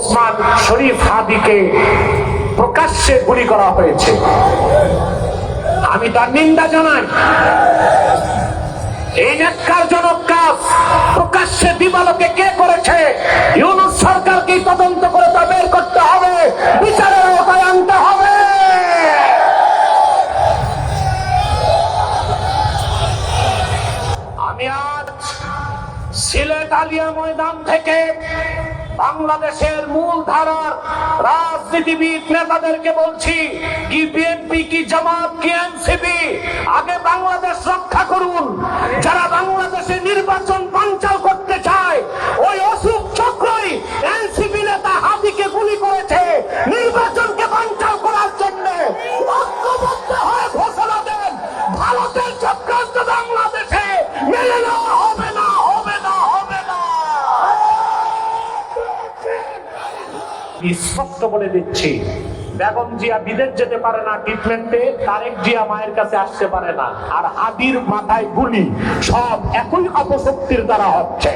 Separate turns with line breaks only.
ওসমান শরীফ হাদিকে প্রকাশ্যে গুলি করা হয়েছে। আমি তার নিন্দা জানাই। এই ন্যাক্কারজনক কাজ প্রকাশ্যে দিবালোকে কে করেছে? ইউনুস সরকারকে তদন্ত করে তা বের করতে হবে। বিচারের আনতে হবে। আমি আজ সিলেট আলিয়া ময়দান থেকে বাংলাদেশের মূল ধারার রাজনীতিবিদ নেতাদেরকে বলছি, কি বিএনপি, কি জামাত, কি এনসিপি, আগে বাংলাদেশ রক্ষা করুন স্পষ্ট বলে দিচ্ছি। বেগম জিয়া বিদেশ যেতে পারে না ট্রিটমেন্টে তারেক জিয়া মায়ের কাছে আসতে পারে না। আর হাদির মাথায় গুলি, সব একই অপশক্তির দ্বারা হচ্ছে।